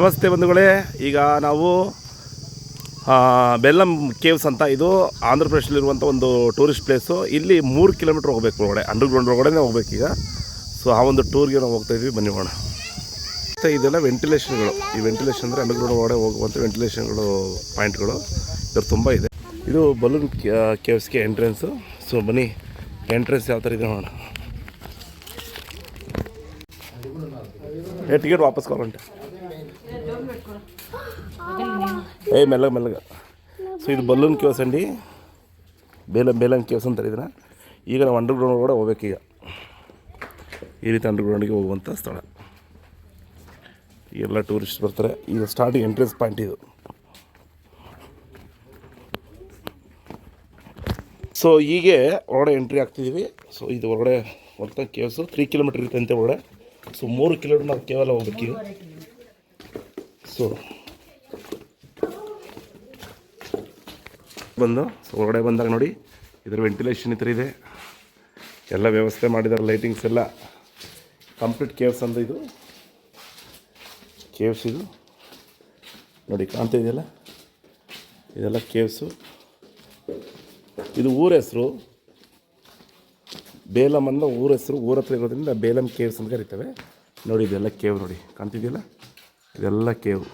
ನಮಸ್ತೆ ಬಂಧುಗಳೇ. ಈಗ ನಾವು ಬೆಲ್ಲಂ ಕೇವ್ಸ್ ಅಂತ ಇದು ಆಂಧ್ರ ಪ್ರದೇಶದಲ್ಲಿರುವಂಥ ಒಂದು ಟೂರಿಸ್ಟ್ ಪ್ಲೇಸು ಇಲ್ಲಿ ಮೂರು ಕಿಲೋಮೀಟ್ರ್ ಹೋಗ್ಬೇಕು ಒಳಗಡೆ ಅಂಡರ್ಗ್ರೌಂಡ್ ಒಳಗಡೆ ಹೋಗ್ಬೇಕೀಗ ಸೊ ಆ ಒಂದು ಟೂರ್ಗೆ ನಾವು ಹೋಗ್ತಾ ಇದ್ವಿ. ಬನ್ನಿ ಹೋಗೋಣ. ಮತ್ತು ಇದೆಲ್ಲ ವೆಂಟಿಲೇಷನ್ಗಳು ಈ ವೆಂಟಿಲೇಷನ್ ಅಂದರೆ ಅಂಡರ್ಗ್ರೌಂಡ್ ಒಳಗಡೆ ಹೋಗುವಂಥ ವೆಂಟಿಲೇಷನ್ಗಳು ಪಾಯಿಂಟ್ಗಳು ಇದ್ರ ತುಂಬ ಇದೆ. ಇದು ಬಲೂನ್ ಕೇವ್ಸ್ಗೆ ಎಂಟ್ರೆನ್ಸು ಸೊ ಬನ್ನಿ. ಎಂಟ್ರೆನ್ಸ್ ಯಾವ ಥರ ಇದೆ ನೋಡೋಣ. ಟಿಕೆಟ್ ವಾಪಸ್ ಕೊಡೋಂಟೆ ಏಯ್ మెల్లగా మెల్లగా ಸೊ ಇದು ಬಲೂನ್ కేవ్స్ ಅಂಡಿ. ಬೇಲಂ ಬೇಲಂ ಕೇವ್ಸ್ ಅಂತಾರೆ ಇದನ್ನು ಈಗ ನಾವು ಅಂಡರ್ ಗ್ರೌಂಡ್ ಕೂಡ ಈಗ. ಈ ರೀತಿ ಅಂಡರ್ ಗ್ರೌಂಡಿಗೆ ಹೋಗುವಂಥ ಸ್ಥಳ. ಎಲ್ಲ ಟೂರಿಸ್ಟ್ ಬರ್ತಾರೆ. ಇದು ಸ್ಟಾರ್ಟಿಂಗ್ ಎಂಟ್ರೆನ್ಸ್ ಪಾಯಿಂಟ್ ಇದು. ಸೊ ಹೀಗೆ ಹೊರಗಡೆ ಎಂಟ್ರಿ ಆಗ್ತಿದ್ದೀವಿ ಸೊ ಇದು ಹೊರಗಡೆ ಮೊತ್ತ ಕೇವ್ಸು ತ್ರೀ ಕಿಲೋಮೀಟರ್ ಇರುತ್ತಂತೆ ಹೊರಗಡೆ ಒಳಗಡೆ. ಸೊ ಮೂರು ಕಿಲೋಮೀಟ್ರ್ ನಾವು ಕೇವಲ ಹೋಗ್ಬೇಕೀಗ ಸೊ ಬಂದು ಹೊರಗಡೆ ಬಂದಾಗ ನೋಡಿ, ಇದರ ವೆಂಟಿಲೇಷನ್ ಈ ಇದೆ. ಎಲ್ಲ ವ್ಯವಸ್ಥೆ ಮಾಡಿದ್ದಾರೆ ಲೈಟಿಂಗ್ಸ್ ಎಲ್ಲ. ಕಂಪ್ಲೀಟ್ ಕೇವ್ಸ್ ಅಂತ ಇದು. ಕೇವ್ಸ್ ಇದು. ನೋಡಿ, ಕಾಣ್ತಾ ಇದೆಯಲ್ಲ? ಇದೆಲ್ಲ ಕೇವ್ಸು ಇದು ಊರ ಹೆಸರು. ಬೇಲಮ್ ಅನ್ನೋ ಊರ ಹೆಸರು. ಊರ ಹತ್ರ ಇರೋದ್ರಿಂದ ಬೇಲಂ ಕೇವ್ಸ್ ಅಂತ ಕರಿತೇವೆ. ನೋಡಿ, ಇದೆಲ್ಲ ಕೇವ್ ನೋಡಿ. ಕಾಣ್ತಿದೆಯಲ್ಲ? ಇದೆಲ್ಲ ಕೇವ್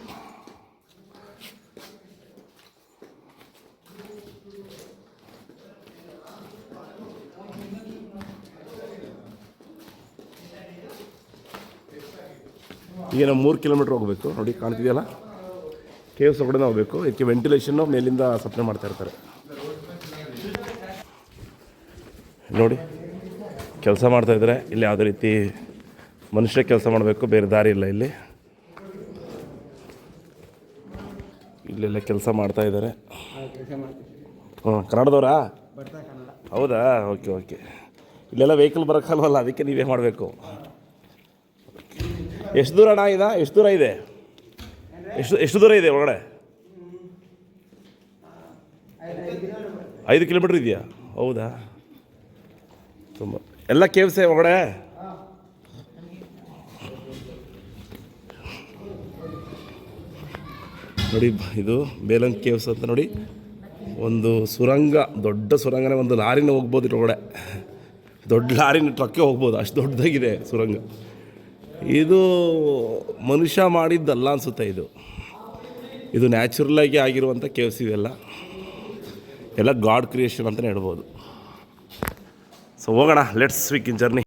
ಈಗ ನಾವು ಮೂರು ಕಿಲೋಮೀಟ್ರ್ ಹೋಗಬೇಕು. ನೋಡಿ ಕಾಣ್ತಿದೆಯಲ್ಲ? ಕೇವ್ಸ್ ಕೂಡ ಹೋಗಬೇಕು. ಇದಕ್ಕೆ ವೆಂಟಿಲೇಷನ್ನು ಮೇಲಿಂದ ಸಪ್ಲೈ ಮಾಡ್ತಾ ಇರ್ತಾರೆ. ನೋಡಿ ಕೆಲಸ ಮಾಡ್ತಾಯಿದ್ದಾರೆ ಇಲ್ಲಿ ಯಾವುದೇ ರೀತಿ ಮನುಷ್ಯ ಕೆಲಸ ಮಾಡಬೇಕು ಬೇರೆ ದಾರಿ ಇಲ್ಲ ಇಲ್ಲಿ. ಇಲ್ಲೆಲ್ಲ ಕೆಲಸ ಮಾಡ್ತಾ ಇದ್ದಾರೆ. ಹ್ಞೂ ಕನ್ನಡದವರಾ? ಹೌದಾ? ಓಕೆ ಓಕೆ ಇಲ್ಲೆಲ್ಲ ವೆಹಿಕಲ್ ಬರೋಕ್ಕಲ್ವಲ್ಲ ಅದಕ್ಕೆ ನೀವೇ ಮಾಡಬೇಕು. ಎಷ್ಟು ದೂರ ಅಣ್ಣ ಇದ? ಎಷ್ಟು ದೂರ ಇದೆ? ಎಷ್ಟು ಎಷ್ಟು ದೂರ ಇದೆ ಒಳಗಡೆ? ಐದು ಕಿಲೋಮೀಟ್ರ್ ಇದೆಯಾ? ಹೌದಾ? ತುಂಬ. ಎಲ್ಲ ಕೇವ್ಸೆ ಒಳಗಡೆ? ನೋಡಿ, ಇದು ಬೇಲಂಗ್ ಕೇವ್ಸ್ ಅಂತ ನೋಡಿ. ಒಂದು ಸುರಂಗ, ದೊಡ್ಡ ಸುರಂಗನೇ ಒಂದು ಲಾರಿನ ಹೋಗ್ಬೋದು ಇದ್ರೊಳಗಡೆ ದೊಡ್ಡ ಲಾರಿನ ಟ್ರಕ್ಕೇ ಹೋಗ್ಬೋದು. ಅಷ್ಟು ದೊಡ್ಡದಾಗಿದೆ ಸುರಂಗ. ಇದು ಮನುಷ್ಯ ಮಾಡಿದ್ದಲ್ಲ ಅನಿಸುತ್ತೆ ಇದು. ಇದು ನ್ಯಾಚುರಲಾಗಿ ಆಗಿರುವಂಥ ಕೇವ್ಸ್ ಇವೆಲ್ಲ ಎಲ್ಲ ಗಾಡ್ ಕ್ರಿಯೇಷನ್ ಅಂತಲೇ ಹೇಳ್ಬೋದು. ಸೊ ಹೋಗೋಣ ಲೆಟ್ಸ್ ವಿಕ್ ಇನ್ ಜರ್ನಿ